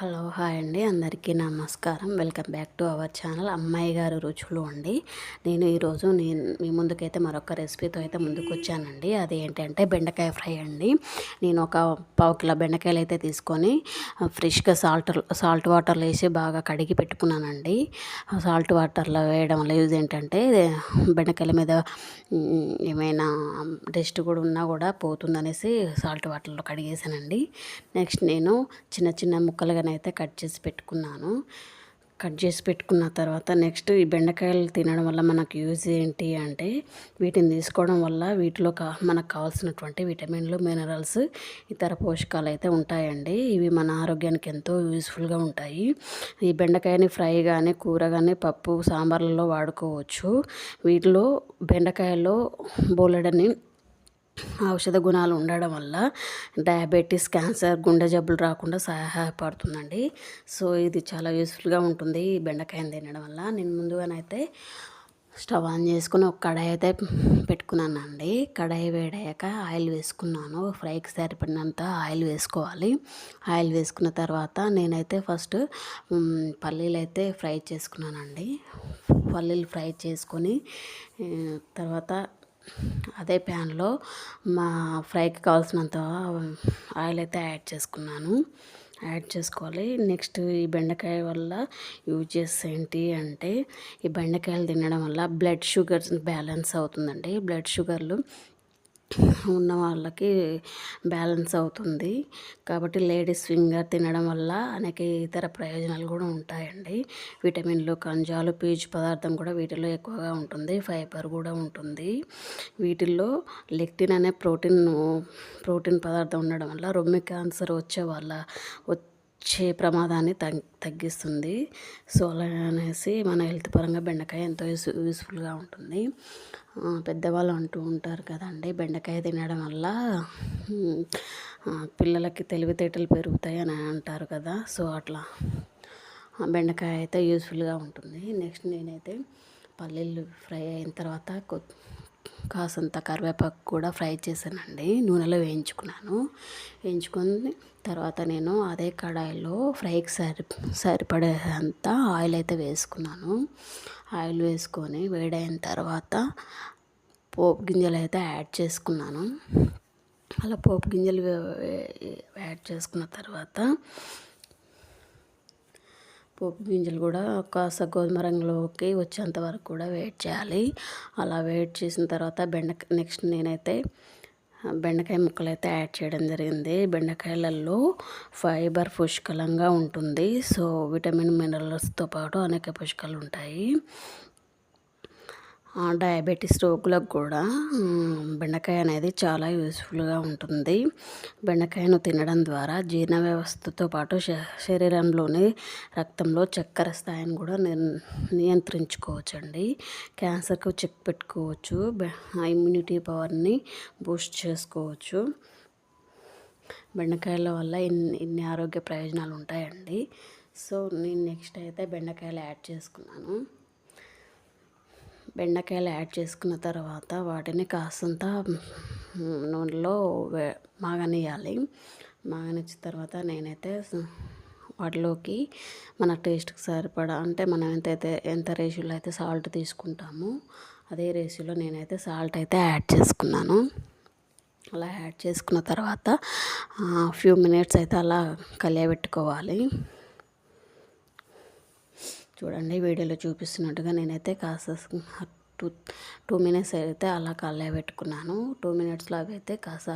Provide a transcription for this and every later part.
Hello hi అండి. అందరికీ నమస్కారం. Welcome back to our channel అమ్మాయి గారు రుచులు అండి. నేను ఈరోజు నేను మీ ముందుకైతే మరొక రెసిపీతో అయితే ముందుకు వచ్చానండి అది ఏంటంటే బెండకాయ ఫ్రై అండి. నేను ఒక పావు కిలో బెండకాయలు అయితే తీసుకొని ఫ్రెష్గా సాల్ట్ సాల్ట్ వాటర్లో వేసి బాగా కడిగి పెట్టుకున్నానండి. సాల్ట్ వాటర్లో వేయడం వల్ల యూజ్ ఏంటంటే బెండకాయల మీద ఏమైనా డస్ట్ కూడా ఉన్నా కూడా పోతుందనేసి సాల్ట్ వాటర్లో కడిగేసానండి నెక్స్ట్ నేను చిన్న చిన్న ముక్కలుగా అయితే కట్ చేసి పెట్టుకున్నాను. కట్ చేసి పెట్టుకున్న తర్వాత నెక్స్ట్ ఈ బెండకాయలు తినడం వల్ల మనకు యూజ్ ఏంటి అంటే వీటిని తీసుకోవడం వల్ల వీటిలో కా మనకు కావాల్సినటువంటి విటమిన్లు మినరల్స్ ఇతర పోషకాలు అయితే ఉంటాయండి. ఇవి మన ఆరోగ్యానికి ఎంతో యూస్ఫుల్గా ఉంటాయి. ఈ బెండకాయని ఫ్రై కానీ కూర కానీ పప్పు సాంబార్లలో వాడుకోవచ్చు. వీటిలో బెండకాయలో బోలెడని ఔషధ గుణాలు ఉండడం వల్ల డయాబెటీస్ క్యాన్సర్ గుండె జబ్బులు రాకుండా సహాయపడుతుందండి. సో ఇది చాలా యూస్ఫుల్గా ఉంటుంది ఈ బెండకాయని తినడం వల్ల. నేను ముందుగానైతే స్టవ్ ఆన్ చేసుకుని ఒక కడాయి అయితే పెట్టుకున్నానండి. కడాయి వేడయ్యాక ఆయిల్ వేసుకున్నాను. ఫ్రైకి సరిపడినంత ఆయిల్ వేసుకోవాలి. ఆయిల్ వేసుకున్న తర్వాత నేనైతే ఫస్ట్ పల్లీలు అయితే ఫ్రై చేసుకున్నానండి. పల్లీలు ఫ్రై చేసుకొని తర్వాత అదే ప్యాన్లో మా ఫ్రైకి కావాల్సినంత ఆయిల్ అయితే యాడ్ చేసుకున్నాను. యాడ్ చేసుకోవాలి. నెక్స్ట్ ఈ బెండకాయ వల్ల యూజెస్ ఏంటి అంటే ఈ బెండకాయలు తినడం వల్ల బ్లడ్ షుగర్స్ బ్యాలెన్స్ అవుతుందండి. బ్లడ్ షుగర్లు ఉన్న వాళ్ళకి బ్యాలెన్స్ అవుతుంది. కాబట్టి లేడీస్ ఫింగర్ తినడం వల్ల అనేక ఇతర ప్రయోజనాలు కూడా ఉంటాయండి. విటమిన్లు ఖనిజాలు పీచు పదార్థం కూడా వీటిలో ఎక్కువగా ఉంటుంది. ఫైబర్ కూడా ఉంటుంది. వీటిల్లో లెక్టిన్ అనే ప్రోటీన్ ప్రోటీన్ పదార్థం ఉండడం వల్ల రొమ్మి క్యాన్సర్ వచ్చే వాళ్ళ వచ్చే ప్రమాదాన్ని తగ్గిస్తుంది. సో అలా అనేసి మన హెల్త్ పరంగా బెండకాయ ఎంతో యూస్ యూస్ఫుల్గా ఉంటుంది. పెద్దవాళ్ళు అంటూ ఉంటారు కదండి బెండకాయ తినడం వల్ల పిల్లలకి తెలివితేటలు పెరుగుతాయి అని అంటారు కదా. సో అట్లా. బెండకాయ అయితే యూస్ఫుల్గా ఉంటుంది. నెక్స్ట్ నేనైతే పల్లీలు ఫ్రై అయిన తర్వాత కాసంత కరివేపాకు కూడా ఫ్రై చేశానండి. నూనెలో వేయించుకున్నాను. వేయించుకొని తర్వాత నేను అదే కడాయిలో ఫ్రైకి సరి సరిపడేంత ఆయిల్ అయితే వేసుకున్నాను. ఆయిల్ వేసుకొని వేడైన తర్వాత పోపు గింజలు అయితే యాడ్ చేసుకున్నాను. అలా పోపు గింజలు యాడ్ చేసుకున్న తర్వాత పోపు గింజలు కూడా కాస్త గోధుమ రంగులోకి వచ్చేంత వరకు కూడా వెయిట్ చేయాలి. అలా వెయిట్ చేసిన తర్వాత బెండకాయ నెక్స్ట్ నేనైతే బెండకాయ ముక్కలు అయితే యాడ్ చేయడం జరిగింది. బెండకాయలలో ఫైబర్ పుష్కలంగా ఉంటుంది. సో విటమిన్ మినరల్స్తో పాటు అనేక పుష్కలు ఉంటాయి. డయాబెటీస్ రోగులకు కూడా బెండకాయ అనేది చాలా యూస్ఫుల్గా ఉంటుంది. బెండకాయను తినడం ద్వారా జీర్ణ వ్యవస్థతో పాటు శ- శరీరంలోని రక్తంలో చక్కెర స్థాయిని కూడా నియంత్రించుకోవచ్చండి. క్యాన్సర్కు చెక్ పెట్టుకోవచ్చు. బె- ఇమ్యూనిటీ పవర్ని బూస్ట్ చేసుకోవచ్చు. బెండకాయల వల్ల ఇన్ని ఇన్ని ఆరోగ్య ప్రయోజనాలు ఉంటాయండి. సో నేను నెక్స్ట్ అయితే బెండకాయలు యాడ్ చేసుకున్నాను. బెండకాయలు యాడ్ చేసుకున్న తర్వాత వాటిని కాస్తంత నూనెలో వే మాగనియాలి మాగనిచ్చిన తర్వాత నేనైతే వాటిలోకి మన టేస్ట్కి సరిపడా అంటే మనం ఎంతైతే ఎంత రేషియోలో అయితే సాల్ట్ తీసుకుంటామో అదే రేషియోలో నేనైతే సాల్ట్ అయితే యాడ్ చేసుకున్నాను. అలా యాడ్ చేసుకున్న తర్వాత ఫ్యూ మినిట్స్ అయితే అలా కలియబెట్టుకోవాలి. చూడండి వీడియోలో చూపిస్తున్నట్టుగా నేనైతే కాస్త టూ టూ మినిట్స్ అయితే అలా కళ్ళే పెట్టుకున్నాను. టూ మినిట్స్లో అవి అయితే కాస్త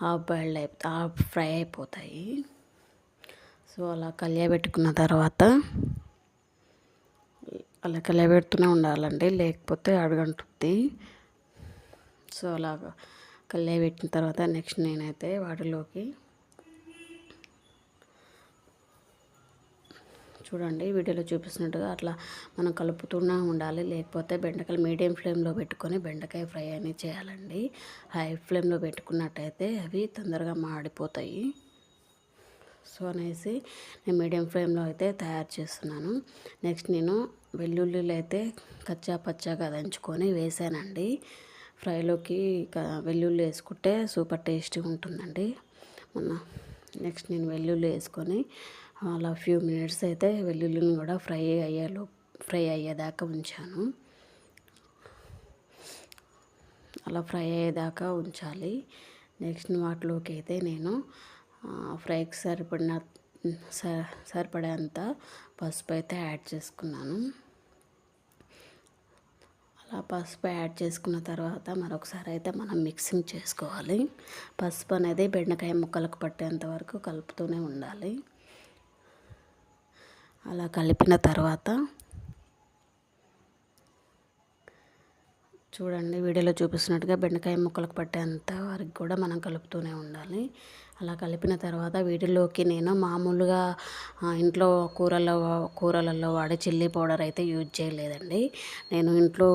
హాఫ్ బాయిల్డ్ అయిపో హాఫ్ ఫ్రై అయిపోతాయి. సో అలా కలియ పెట్టుకున్న తర్వాత అలా కలియ పెడుతూనే ఉండాలండి లేకపోతే అడుగంటుంది సో అలా కలియ పెట్టిన తర్వాత నెక్స్ట్ నేనైతే వాటిలోకి చూడండి వీడియోలో చూపిస్తున్నట్టుగా అట్లా మనం కలుపుతూనే ఉండాలి. లేకపోతే బెండకాయలు మీడియం ఫ్లేమ్లో పెట్టుకొని బెండకాయ ఫ్రై అనేది చేయాలండి. హై ఫ్లేమ్లో పెట్టుకున్నట్టయితే అవి తొందరగా మాడిపోతాయి. సో అనేసి నేను మీడియం ఫ్లేమ్లో అయితే తయారు చేస్తున్నాను. నెక్స్ట్ నేను వెల్లుల్లిలు అయితే కచ్చా పచ్చాగా దంచుకొని వేసానండి. ఫ్రైలోకి వెల్లుల్లి వేసుకుంటే సూపర్ టేస్టీగా ఉంటుందండి. మొన్న నెక్స్ట్ నేను వెల్లుల్లి వేసుకొని అలా ఫ్యూ మినిట్స్ అయితే వెల్లుల్లిని కూడా ఫ్రై అయ్యేలో ఫ్రై అయ్యేదాకా ఉంచాను. అలా ఫ్రై అయ్యేదాకా ఉంచాలి. నెక్స్ట్ వాటిలోకి అయితే నేను ఫ్రైకి సరిపడిన సరిపడేంత పసుపు అయితే యాడ్ చేసుకున్నాను. అలా పసుపు యాడ్ చేసుకున్న తర్వాత మరొకసారి అయితే మనం మిక్సింగ్ చేసుకోవాలి. పసుపు అనేది బెండకాయ ముక్కలకు పట్టేంత వరకు కలుపుతూనే ఉండాలి. అలా కలిపిన తర్వాత చూడండి వీడియోలో చూపిస్తున్నట్టుగా బెండకాయ ముక్కలకు పట్టేంత వరకు కూడా మనం కలుపుతూనే ఉండాలి. అలా కలిపిన తర్వాత వీటిలోకి నేను మామూలుగా ఇంట్లో కూరల్లో కూరలలో వాడే చిల్లీ పౌడర్ అయితే యూజ్ చేయలేదండి. నేను ఇంట్లో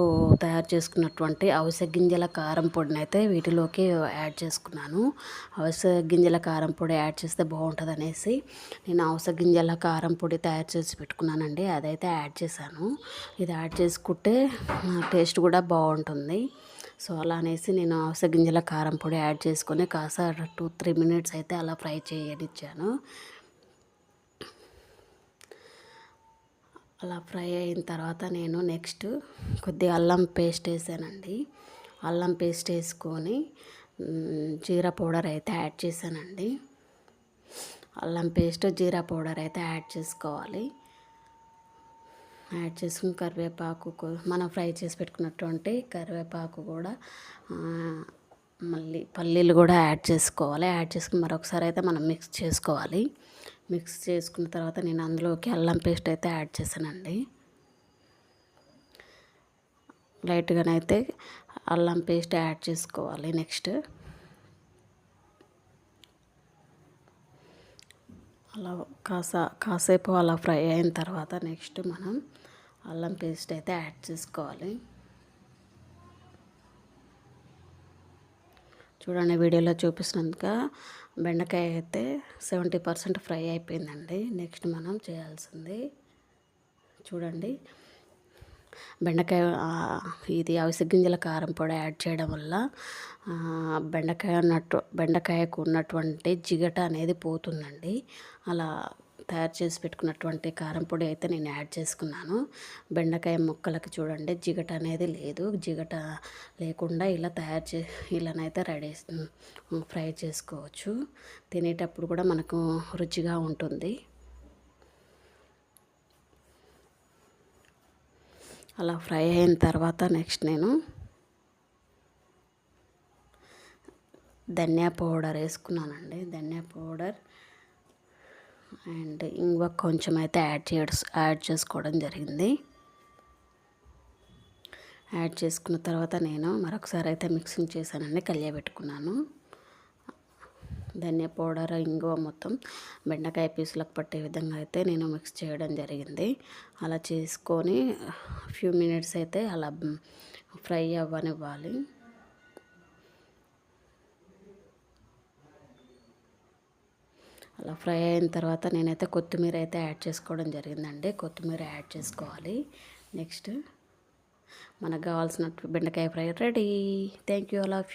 తయారు చేసుకున్నటువంటి అవిసె గింజల కారం పొడిని అయితే వీటిలోకి యాడ్ చేసుకున్నాను. అవిసె గింజల కారం పొడి యాడ్ చేస్తే బాగుంటుంది అనేసి నేను అవిసె గింజల కారం పొడి తయారు చేసి పెట్టుకున్నానండి. అదైతే యాడ్ చేశాను. ఇది యాడ్ చేసుకుంటే టేస్ట్ కూడా బాగుంటుంది. సో అలా అనేసి నేను అవసర గింజల కారం పొడి యాడ్ చేసుకొని కాస్త టూ త్రీ మినిట్స్ అయితే అలా ఫ్రై చేయనిచ్చాను. అలా ఫ్రై అయిన తర్వాత నేను నెక్స్ట్ కొద్దిగా అల్లం పేస్ట్ వేసానండి. అల్లం పేస్ట్ వేసుకొని జీరా పౌడర్ అయితే యాడ్ చేశానండి. అల్లం పేస్ట్ జీరా పౌడర్ అయితే యాడ్ చేసుకోవాలి. యాడ్ చేసుకుని కరివేపాకు మనం ఫ్రై చేసి పెట్టుకున్నటువంటి కరివేపాకు కూడా మళ్ళీ పల్లీలు కూడా యాడ్ చేసుకోవాలి. యాడ్ చేసుకుని మరొకసారి అయితే మనం మిక్స్ చేసుకోవాలి. మిక్స్ చేసుకున్న తర్వాత నేను అందులోకి అల్లం పేస్ట్ అయితే యాడ్ చేశానండి. లైట్గానైతే అల్లం పేస్ట్ యాడ్ చేసుకోవాలి నెక్స్ట్. అలా కాసా కాసేపు అలా ఫ్రై అయిన తర్వాత నెక్స్ట్ మనం అల్లం పేస్ట్ అయితే యాడ్ చేసుకోవాలి. చూడండి వీడియోలో చూపిస్తున్నందుక బెండకాయ అయితే సెవెంటీ పర్సెంట్ ఫ్రై అయిపోయిందండి. నెక్స్ట్ మనం చేయాల్సింది చూడండి. బెండకాయ ఇది అవిసె గింజల కారం పొడి యాడ్ చేయడం వల్ల బెండకాయ ఉన్నట్టు బెండకాయకు ఉన్నటువంటి జిగట అనేది పోతుందండి. అలా తయారు చేసి పెట్టుకున్నటువంటి కారం పొడి అయితే నేను యాడ్ చేసుకున్నాను. బెండకాయ ముక్కలకి చూడండి జిగట అనేది లేదు. జిగట లేకుండా ఇలా తయారు చే ఇలానైతే రెడీ ఫ్రై చేసుకోవచ్చు. తినేటప్పుడు కూడా మనకు రుచిగా ఉంటుంది. అలా ఫ్రై అయిన తర్వాత నెక్స్ట్ నేను ధనియా పౌడర్ వేసుకున్నానండి. ధనియా పౌడర్ అండ్ ఇంకొక కొంచెం అయితే యాడ్ చేయ యాడ్ చేసుకోవడం జరిగింది. యాడ్ చేసుకున్న తర్వాత నేను మరొకసారి అయితే మిక్సింగ్ చేశానండి కలియబెట్టుకున్నాను. ధనియా పౌడర్ ఇంగువ మొత్తం బెండకాయ పీసులకు పట్టే విధంగా అయితే నేను మిక్స్ చేయడం జరిగింది. అలా చేసుకొని ఫ్యూ మినిట్స్ అయితే అలా ఫ్రై అవ్వనివ్వాలి. అలా ఫ్రై అయిన తర్వాత నేనైతే కొత్తిమీర అయితే యాడ్ చేసుకోవడం జరిగిందండి. కొత్తిమీర యాడ్ చేసుకోవాలి. నెక్స్ట్ మనకు కావాల్సిన బెండకాయ fry ready. Thank you all of